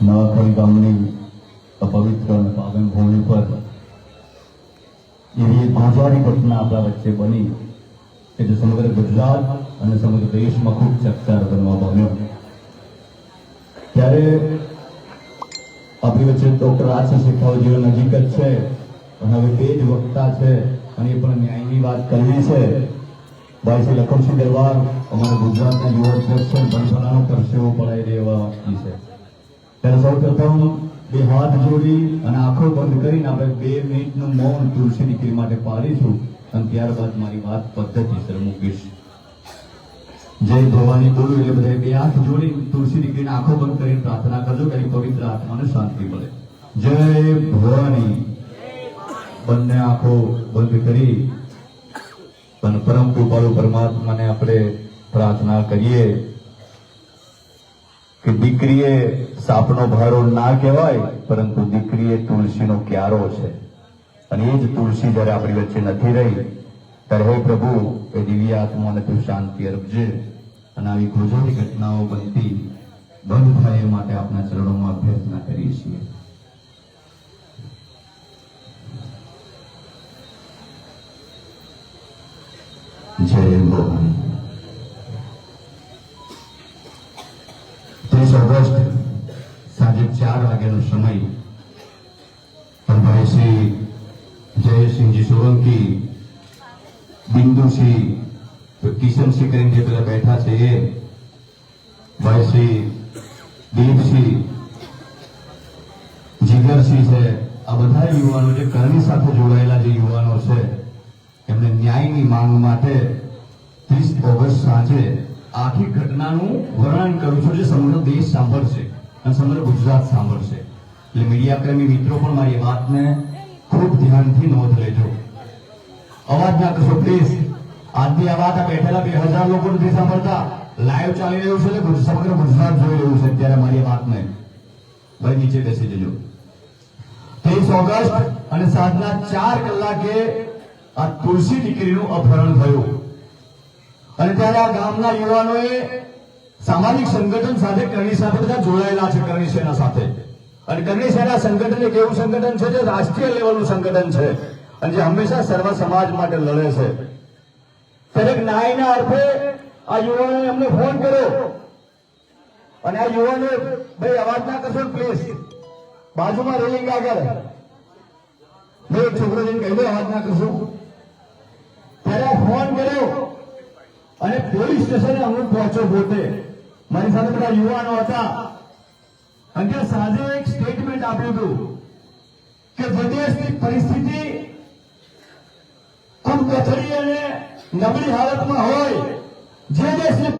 નવાખોઈ ગામની પવિત્ર અને પાવન ભૂમિ પર એવી એક ઘટના આપણા વચ્ચે બની કે જે સમગ્ર ગુજરાત અને સમગ્ર દેશમાં ખૂબ ચકચાર બનવા પામ્યો. ત્યારે આપણી વચ્ચે ડોક્ટર આશીષ શેખાવજીઓ નજીક જ છે અને હવે બે જ વક્તા છે અને એ પણ ન્યાયની વાત કરવી છે. ભાઈ શ્રી લખમસિંહ દરબાર અમારા ગુજરાતના યુવા અધ્યક્ષ છે બનફલાનો પરસેવો પડાઈ ઈ છે. ત્યારે સૌ પ્રથમ બે હાથ જોડી અને આંખો બંધ કરીને આપણે બે મિનિટનું મૌન તુલસી ખીર માટે પાડીશું અને ત્યારબાદ મારી વાત પદ્ધતિસર મૂકીશ. જય ભવાની બોલું એટલે બધા બે હાથ જોડી તુલસીની ખીર આંખો બંધ કરીને પ્રાર્થના કરજો કે પવિત્ર આત્માને શાંતિ મળે. જય ભવાની. બંને આંખો બંધ કરી અને પરમ કૃપાળુ પરમાત્માને આપણે પ્રાર્થના કરીએ. કે દીકરીએ સાપનો ભારો ના કહેવાય, પરંતુ દીકરીએ તુલસીનો ક્યારો છે. અને એ જ તુલસી જ્યારે આપણી વચ્ચે નથી રહી, ત્યારે હે પ્રભુ, એ દિવ્ય આત્માને તું શાંતિ અર્પજે. અને આવી ગોજરી ઘટનાઓ બનતી બંધ થાય એ માટે આપના ચરણોમાં અભ્યર્થના કરીએ છીએ. જય ભવાની ચાર વાગ્યાનો સમય. પણ ભાઈ જયસિંહજી સોલંકી, બિંદુસિંહ કિશનસિંહ કરીને જે પેલા બેઠા છે એ, ભાઈ દિલીપસિંહ જીગરસિંહ છે, આ બધા યુવાનો જે કરણી સાથે જોડાયેલા જે યુવાનો છે, એમને ન્યાયની માંગ માટે ત્રીસ ઓગસ્ટ સાંજે આખી ઘટનાનું વર્ણન કરું છું, જે સમગ્ર દેશ સાંભળશે. અને સમગ્ર ગુજરાત સાંભળશે. એટલે મીડિયાપ્રેમી મિત્રો પણ મારી વાતને ખૂબ ધ્યાનથી નોંધ લેજો. અવાજ ના કરશો પ્લીઝ આજની આ વાત આ બેઠેલા બે હજાર લોકો નથી સાંભળતા. લાઈવ ચાલી રહ્યું છે એટલે સમગ્ર ગુજરાત જોઈ રહ્યું છે અત્યારે મારી વાતને. ભાઈ, નીચે બેસી જજો. ત્રીસ ઓગસ્ટ અને સાંજના ચાર કલાકે આ તુલસી દીકરીનું અપહરણ થયું. અને ત્યારે આ ગામના યુવાનોએ સામાજિક સંગઠન સાથે કરણી સાથે બધા જોડાયેલા છે કરણી સેના સાથે. અને કરણી સેના સંગઠન એક એવું સંગઠન છે જે રાષ્ટ્રીય લેવલનું સંગઠન છે અને જે હંમેશા સર્વ સમાજ માટે લડે છે. દરેક ન્યાયના અર્થે આ યુવાનોએ અમને ફોન કર્યો. અને આ યુવાનો ભાઈ, અવાજ ના કરશો પ્લીઝ બાજુમાં રેલિંગ આગળ? એક છોકરો જઈને કહી દો, અવાજ ના કરશો. ત્યારે ફોન કર્યો અને પોલીસ સ્ટેશને અમુક પહોંચ્યો પોતે. મારી સાથે બધા યુવાનો હતા. અને ત્યાં સાંજે એક સ્ટેટમેન્ટ આપ્યું હતું કે વિદેશની પરિસ્થિતિ ખૂબ કથળી અને નબળી હાલતમાં હોય. જે દેશને